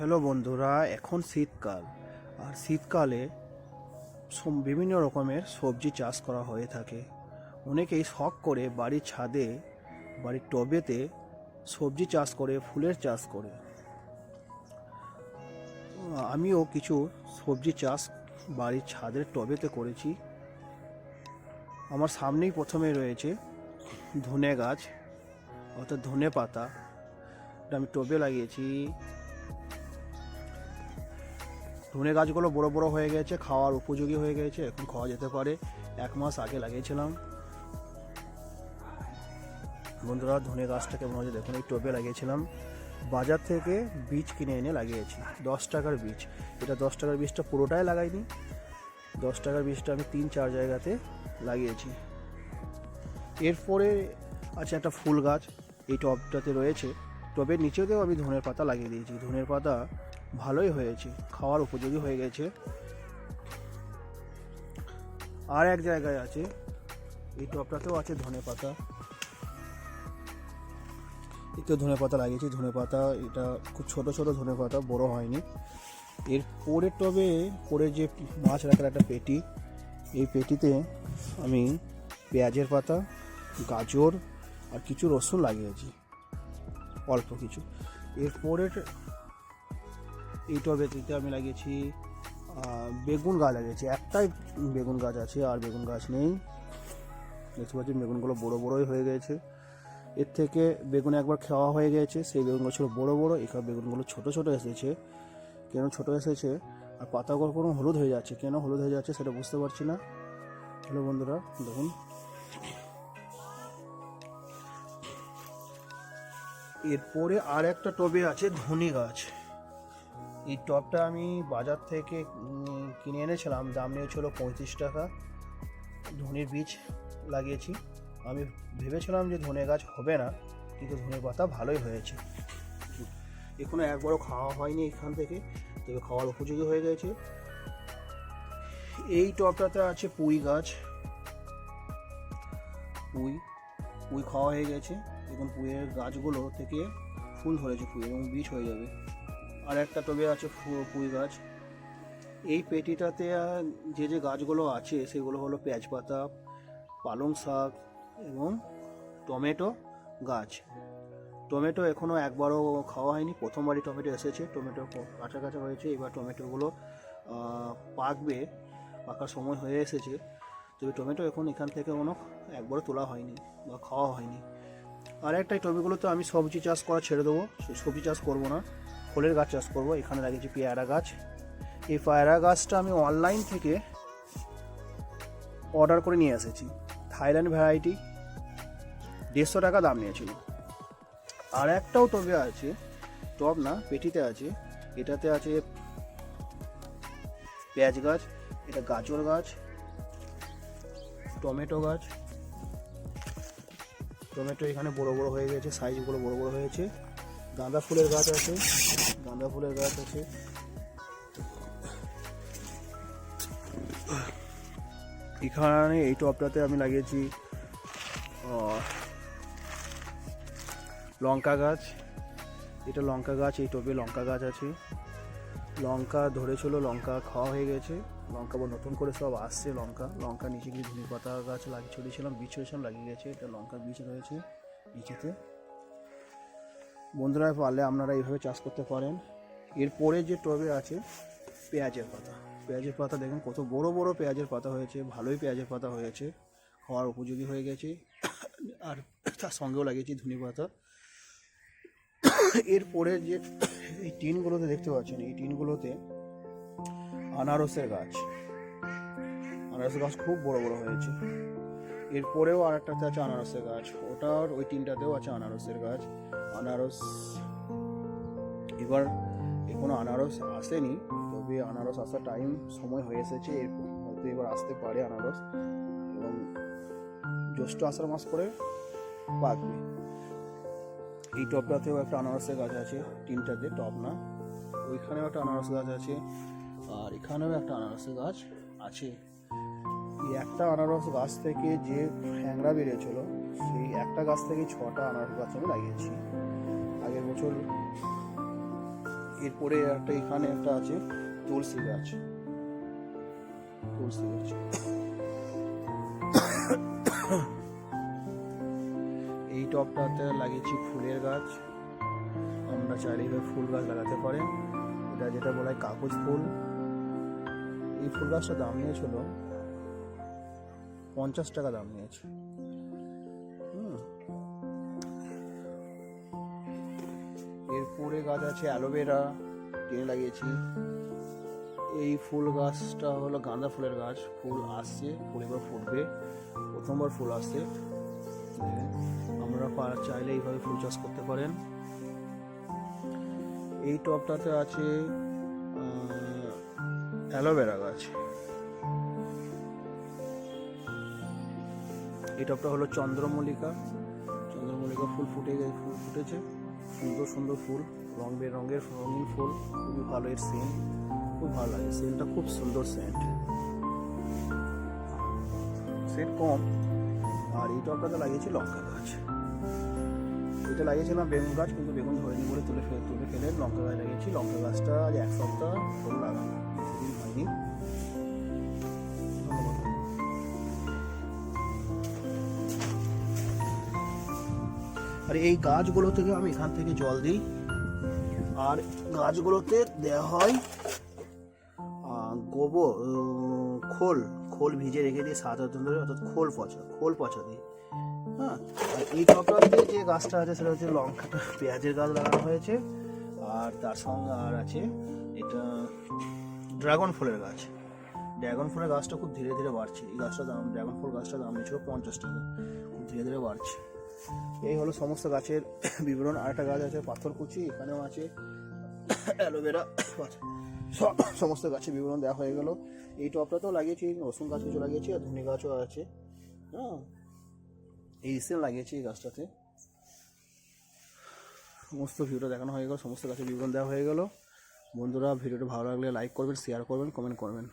Hello বন্ধুরা, এখন শীতকাল। আর শীতকালে বিভিন্ন রকমের সবজি চাষ করা হয়ে থাকে। অনেকেই শখ করে বাড়ির ছাদে, বাড়ির টবেতে সবজি চাষ করে, ফুলের চাষ করে। আমিও কিছু সবজি চাষ বাড়ির ছাদের টবেতে করেছি। আমার সামনেই প্রথমে রয়েছে ধনে গাছ অর্থাৎ ধনে পাতা আমি টবে লাগিয়েছি। ধনে গাছগুলো বড় বড় হয়ে গেছে, খাওয়ার উপযোগী হয়ে গেছে, এখন খাওয়া যেতে পারে। এক মাস আগে লাগিয়েছিলাম। বন্ধুরা, ধনে গাছটাকে মনে হচ্ছে দেখুন, এই টবে লাগিয়েছিলাম। বাজার থেকে বীজ কিনে এনে লাগিয়েছি, দশ টাকার বীজ। এটা দশ টাকার বীজটা পুরোটাই লাগাইনি। দশ টাকার বীজটা আমি তিন চার জায়গাতে লাগিয়েছি। এরপরে আছে একটা ফুল গাছ, এই টবটাতে রয়েছে। টবের নিচেতেও আমি ধনের পাতা লাগিয়ে দিয়েছি। ধনের পাতা ভালোই হয়েছে, খাওয়ার উপযোগী হয়ে গেছে। আর এক জায়গায় আছে, এই টবটাতেও আছে ধনে পাতা। এতেও ধনে পাতা লাগিয়েছি, ধনে পাতা, এটা খুব ছোট ছোট ধনে পাতা, বড় হয়নি। এর পরের টবে পরে যে মাছ রাখার একটা পেটি, এই পেটিতে আমি পেঁয়াজের পাতা, গাজর আর কিছু রসুন লাগিয়েছি, অল্প কিছু। এর পরের এই টবেতে আমি লাগিয়েছি বেগুন গাছ লাগিয়েছি। একটাই বেগুন গাছ আছে, আর বেগুন গাছ নেই। দেখতে পাচ্ছি বেগুনগুলো বড়ো বড়োই হয়ে গেছে। এর থেকে বেগুন একবার খাওয়া হয়ে গেছে, সেই বেগুনগুলো ছিল বড়ো বড়ো, এখানে বেগুনগুলো ছোট ছোট এসেছে। কেন ছোট এসেছে? আর পাতাগুলো কোনো হলুদ হয়ে যাচ্ছে। কেন হলুদ হয়ে যাচ্ছে সেটা বুঝতে পারছি না। হ্যালো বন্ধুরা, দেখুন। এরপরে আর একটা টবে আছে ধনে গাছ। এই টবটা আমি বাজার থেকে কিনে এনেছিলাম। দাম নিয়েছিল পঁয়ত্রিশ টাকা। ধনের বীজ লাগিয়েছি। আমি ভেবেছিলাম যে ধনে গাছ হবে না, কিন্তু ধনে পাতা ভালোই হয়েছে। এখনও একবারও খাওয়া হয়নি এখান থেকে, তবে খাওয়ার উপযোগী হয়ে গেছে। এই টবটাতে আছে পুঁই গাছ। পুঁই পুঁই খাওয়া হয়ে গেছে। এখন পুঁইয়ের গাছগুলো থেকে ফুল ধরেছে, পুঁই এবং বীজ হয়ে যাবে। আর একটা টবে আছে পুঁই গাছ। এই পেটিটাতে যে যে গাছগুলো আছে, সেগুলো হলো পেঁয়াজ পাতা পালং শাক এবং টমেটো গাছ। টমেটো এখনও একবারও খাওয়া হয়নি, প্রথমবারই টমেটো এসেছে। টমেটো কাঁচা কাঁচা হয়েছে, এবার টমেটোগুলো পাকবে, পাকার সময় হয়ে এসেছে। তবে টমেটো এখন এখান থেকে কোনো একবারও তোলা হয়নি বা খাওয়া হয়নি। আর একটা টবেগুলোতে আমি সবজি চাষ করা ছেড়ে দেবো। সবজি চাষ করব না। ফলের গাছ চাষ করব, এখানে লাগিয়েছি পেয়ারা গাছ। এই পেয়ারা গাছটা আমি অনলাইন থেকে অর্ডার করে নিয়ে এসেছি। থাইল্যান্ড ভ্যারাইটি দেড়শো টাকা দাম নিয়েছিল। আর একটাও টবে আছে টব না, পেটিতে আছে। এটাতে আছে পেঁয়াজ গাছ, এটা গাজর গাছ, টমেটো গাছ। টমেটো এখানে বড় বড় হয়ে গেছে সাইজগুলো বড় বড় হয়েছে। গাঁদা ফুলের গাছ আছে, গাঁদা ফুলের গাছ আছে। এখানে এই টবটাতে আমি লাগিয়েছি লঙ্কা গাছ। এটা লঙ্কা গাছ, এই টবে লঙ্কা গাছ আছে। লঙ্কা ধরেছিল, লঙ্কা খাওয়া হয়ে গেছে। লঙ্কা আবার নতুন করে সব আসছে লঙ্কা। লঙ্কা নিচে গিয়ে ধনে পাতা গাছ লাগিয়ে ছড়িয়েছিলাম, বীজ ছড়িয়েছিলাম, লাগিয়ে গেছে। এটা লঙ্কা বীজ রয়েছে নিচেতে। বন্ধুরা, পারলে আপনারা এইভাবে চাষ করতে পারেন। এরপরে যে টবে আছে পেঁয়াজের পাতা। পেঁয়াজের পাতা দেখুন, কত বড় বড় পেঁয়াজের পাতা হয়েছে, ভালোই পেঁয়াজের পাতা হয়েছে, খাওয়ার উপযোগী হয়ে গেছে। আর তার সঙ্গেও লাগিয়েছি ধনে পাতা। এরপরে যে এই টিনগুলোতে দেখতে পাচ্ছেন, এই টিনগুলোতে আনারসের গাছ। আনারসের গাছ খুব বড় বড় হয়েছে। এরপরেও আর একটাতে আছে আনারসের গাছ। ওটার ওই তিনটাতেও আছে আনারসের গাছ। আনারস, এবার এখনও আনারস আসেনি, তবে আনারস আসার টাইম সময় হয়ে এসেছে। এরপর হয়তো এবার আসতে পারে আনারস। এবং জ্যৈষ্ঠ আষাঢ় মাস করে পাকবে এই টবটাতেও একটা আনারসের গাছ আছে, তিনটাতে টব না। ওইখানেও একটা আনারস গাছ আছে, আর এখানেও একটা আনারসের গাছ আছে। একটা আনারস গাছ থেকে যে হ্যাংরা বেরিয়েছিল, সেই একটা গাছ থেকে ছটা আনারস গাছ আমি লাগিয়েছি। আগের বছর এরপরে একটা এখানে একটা আছে তুলসী গাছ। তুলসী গাছ। এই টবটাতে লাগিয়েছি ফুলের গাছ। আমরা চাইলে ফুল গাছ লাগাতে পারেন এটা যেটা বলা হয় কাগজ ফুল। এই ফুল গাছটা দাম নিয়েছিল পঞ্চাশ টাকা দাম নিয়েছে। এরপরে গাছ আছে অ্যালোভেরা কিনে লাগিয়েছি। এই ফুল গাছটা হলো গাঁদা ফুলের গাছ। ফুল আসছে, ফুল এবার ফুটবে। প্রথমবার ফুল আসছে। আমরা চাইলে এইভাবে ফুল চাষ করতে পারেন। এই টবটাতে আছে অ্যালোভেরা গাছ। এই টবটা হলো চন্দ্রমল্লিকা। চন্দ্রমল্লিকা ফুল ফুটে গে- ফুল ফুটেছে। সুন্দর সুন্দর ফুল, রং বেরঙের রঙিন ফুল। খুবই ভালো এর সেন্ট খুব ভালো লাগে। সেন্টটা খুব সুন্দর সেন্ট সেন্ট কম। আর এই টবটাতে লাগিয়েছি লঙ্কা গাছ। এটা লাগিয়েছিলাম বেগুন গাছ, কিন্তু বেগুন হয়নি বলে তুলে ফেলে তুলে ফেলে লঙ্কা গাছ লাগিয়েছি। লঙ্কা গাছটা আজ এক সপ্তাহ লাগানো। বেশি হয়নি। আর এই গাছগুলো থেকে আমি এখান থেকে জল দিই। আর গাছগুলোতে দেওয়া হয় গোবর খোল। খোল ভিজে রেখে দিই সাত আট ধরে, অর্থাৎ খোল পচা খোল পচা দিই। হ্যাঁ আর এই টপটাতে যে গাছটা আছে সেটা হচ্ছে লঙ্কাটা, পেঁয়াজের গাছ লাগানো হয়েছে। আর তার সঙ্গে আর আছে এটা ড্রাগন ফুলের গাছ। ড্রাগন ফুলের গাছটা খুব ধীরে ধীরে বাড়ছে। এই গাছটার দাম, ড্রাগন ফুল গাছটার দাম নিয়েছিল পঞ্চাশ টাকা। খুব ধীরে ধীরে বাড়ছে। এই হলো সমস্ত গাছের বিবরণ। আরেকটা গাছ আছে, পাথর কুচি, এখানেও আছে। অ্যালোভেরা সব সমস্ত গাছের বিবরণ দেওয়া হয়ে গেল। এই টপটাতেও লাগিয়েছি, রসুন গাছ কিছু লাগিয়েছি, আর ধনে গাছও আছে। হ্যাঁ। এই রিসেন্ট লাগিয়েছি এই গাছটাতে। সমস্ত ভিডিও দেখানো হয়ে গেল, সমস্ত গাছের বিবরণ দেওয়া হয়ে গেল। বন্ধুরা, ভিডিওটা ভালো লাগলে লাইক করবেন শেয়ার করবেন কমেন্ট করবেন।